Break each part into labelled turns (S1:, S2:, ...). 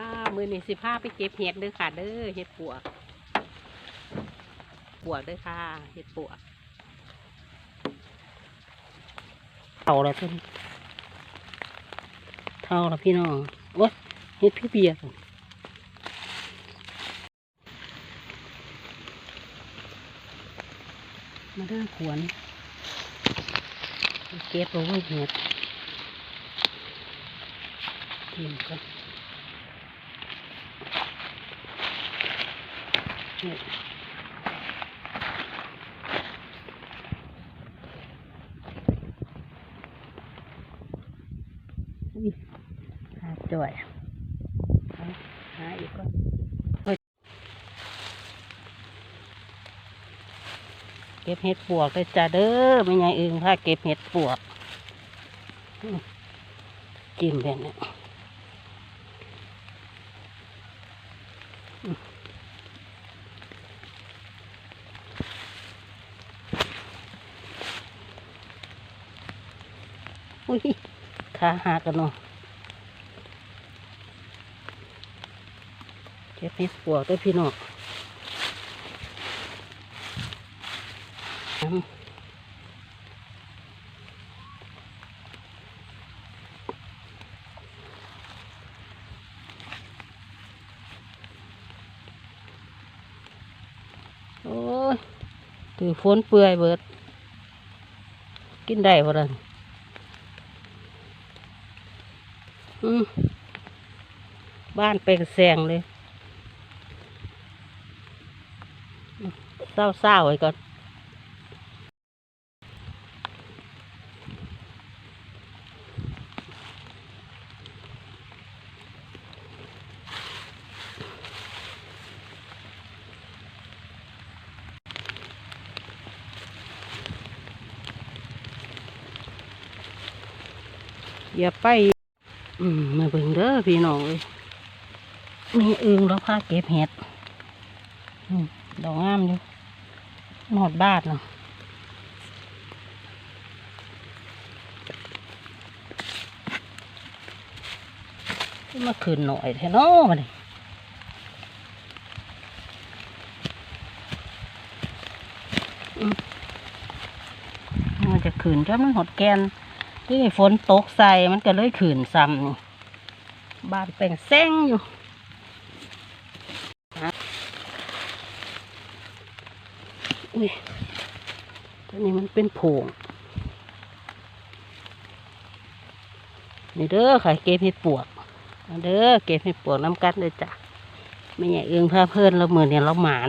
S1: ค่ะ มือนี่สิพาไปเก็บเห็ดเด้อค่ะ เด้อเห็ดปวก ปวกเด้อค่ะ เห็ดปวกเท่าแล้วเพิ่นเท่าแล้วพี่น้องโอ้ยเห็ดพี่เบียร์มาเด้อขวน เก็บเอาไว้เห็ดกินกัน นี่อุ๊ยหาจ่อยหาอีกก่อนเก็บเห็ดปวกเลยจ้าเด้อไม่ไงอึงพาเก็บเห็ดปวกจิ้มแบบนี้ อุ้ยขาหักกันเนาะเก็บเห็ดปวกด้วยพี่น้องโอ้ยถือฝนเปื่อยเบิด กินได้บ่ล่ะ อืม บ้านเป็นแสงเลยเศร้าๆไว้ก่อนอย่าไป อืมมาเบิ่งเด้อพี่น้องเลยมีอึงแล้วพาเก็บเห็ดดอกงามอยู่หอดบ้านเนาะมาคืนหน่อยแท้นาะมาดิมมันจะขืนจนมันหดแกน ที่นี่ฝนตกใส่มันก็เลยขืนซ้ำนี่บานแปลงแซงอยู่ฮะอุ้ยตัวนี้มันเป็นผงนี่เด้อค่ะเก็บเห็ดปวกเด้อเก็บเห็ดปวกน้ำกัดเลยจ้ะไม่ใหญ่เอื้องพาเพื่อนเราเหมือนเนี่ยเราหมาน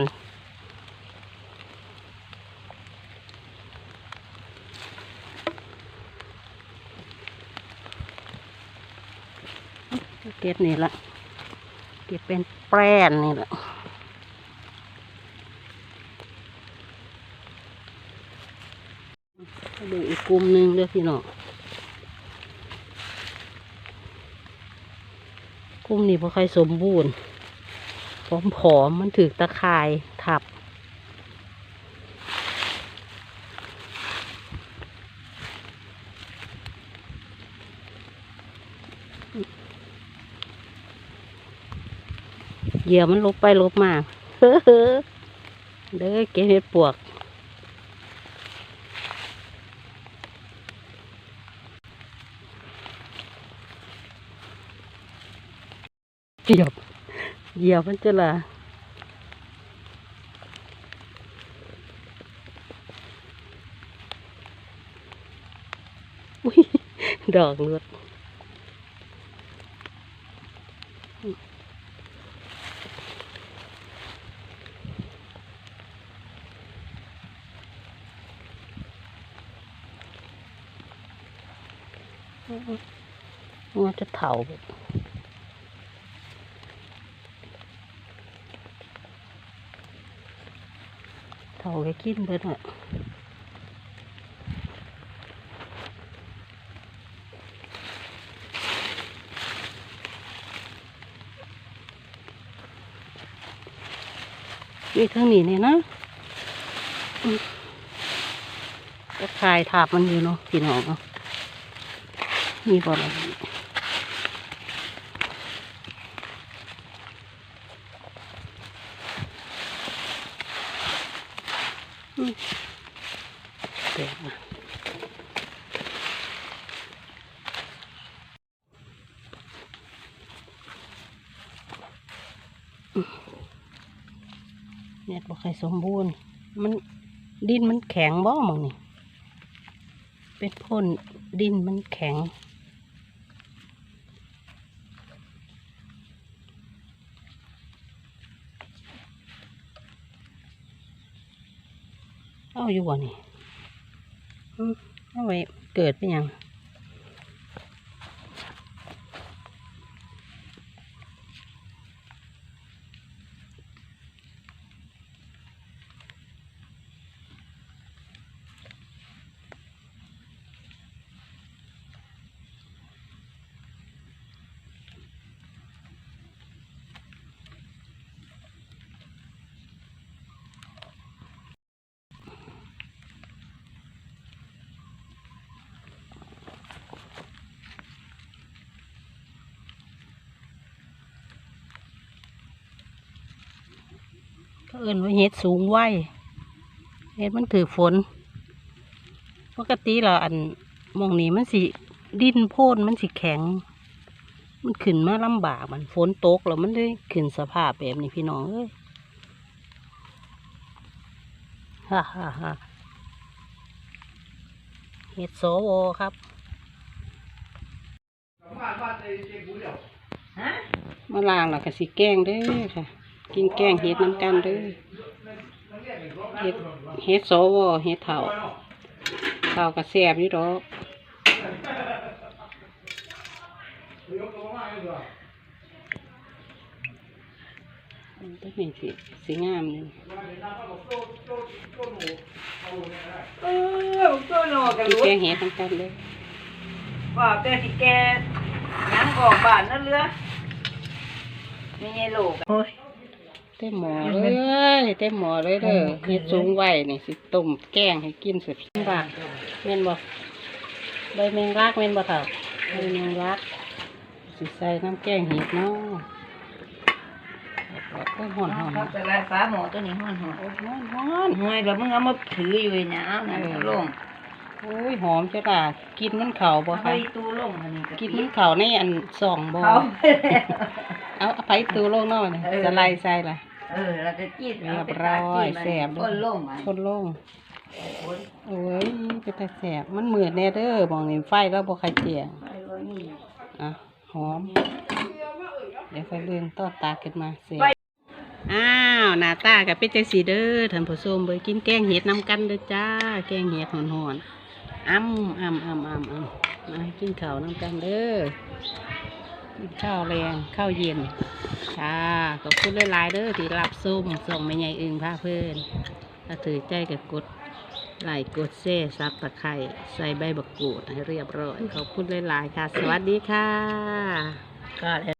S1: เก็บนี่ละเก็บเป็นแป้นนี่ละดูอีกกลุ่มหนึ่งเด้อพี่น้องกลุ่มนี้พอใครสมบูรณ์ผอมๆมันถือตะข่ายทับ เหยี่ยวมันลบไปลบมาเฮ้อเฮ้อเด้อเก็บเห็ดปวกเหยียบเหยียบมันจะละอุ้ยดอกเลือด มันจะเถาแบบเถาแกกินเบิดอะนี่เท่านี้เนี่ยนะอืมจะคลายถาบมันอยู่เนาะพี่น้องเนาะ มีบ่อละแตกมาเน็ตบอลใครสมบูรณ์ มันดินมันแข็งบ้องมั้งนี่ เป็นพ่นดินมันแข็ง เอาอยู่บ่นี่เอาไว้เกิดเป็นยัง เอิ้นว่าเห็ดสูงไหวเห็ดมันถือฝน ปกติเราอันมองนี้มันสิดินโพ่นมันสิแข็ง มันขึ้นมาลำบากมันฝนตกแล้วมันได้ขึ้นสภาพแบบนี้พี่น้องเอ้ยฮ่าฮ่าฮ่าเห็ดโสวครับมาล้างแล้วก็สิแกงเด้อค่ะ กินแกงเห็ดน้ำกันเด้อเห็ดเห็ดโสวเห็ดเถาเถาก็แซ่บอยู่ดอกมันต้องเห็นสิสีงามเลย
S2: เออตัวโนกัน
S1: กิน
S2: รู้
S1: แกงเห็ดน้ำกันเด้อ
S2: ว่าแต่สิแกยังออกบ้านนั่นเรือไม่ใช่โลกโอ้ย
S1: เต็มหม้อเลยเต็มหม้อเลยเด้อเห็ดสูงไว้นี่สิต้มแกงให้กินสุดบากแม่นบ่ใบแมงลักแม่นบ่เถาใบแมงลักสิใส่น้ำแกงเห็ดเนาะแล้วก็ห่อนห่อน
S2: ครับแต่ละฟ้าหมอตัวนี้ห้อนหอ
S1: โอ้ยห่อนห่อน
S2: ห่วยแล้วมึงเอามาถืออยู่เนี่ยเอานั่นเอาลง
S1: โอ้ยหอมจ้ะล่ะกินมันเข่าบ่
S2: เอาไป
S1: คะ
S2: ตู้ลงอันนี้
S1: กินมันเข่าในอันสองบ่
S2: เขาไปแล้ว
S1: เอาเอาไปตูโลกเนาะนี่
S2: เออ
S1: สไลด์ใส่ล่ะ
S2: เออแล้วก็จีด
S1: เรียบร้อยแซ่บ
S2: ก้นลงอะ
S1: คนลง
S2: โอ้ย
S1: โอ้ยเป็นตาแสบมันมืดแน่เด้อมองนี่ไฟแล้วบ่ใครเจียง
S2: ไปว่านี่
S1: อะหอม เดี๋ยวไฟเรื่องต้อตาขึ้นมาเสีย
S2: ไป
S1: อ้าวหน้าตากับเป็นจังสีเด้อท่านผู้ชมเบยกินแกงเห็ดน้ำกันเด้อจ้า แกงเห็ดหอนๆอ้ำอ้ำอ้ำอ้ำอ้ำมากินข้าวน้ำกันเด้อกิน ข้าวแรงข้าวเย็นค่ะขอบคุณหลายๆเด้อที่รับส้มส่งไม่ใหญ่อึงพาเพื่อนถ้าถือใจกับกดไลค์กดแซ่ซับตะไคร้ใส่ใบบักกูดให้เรียบร้อย ขอบคุณหลายๆค่ะ สวัสดีค่ะ
S2: ก็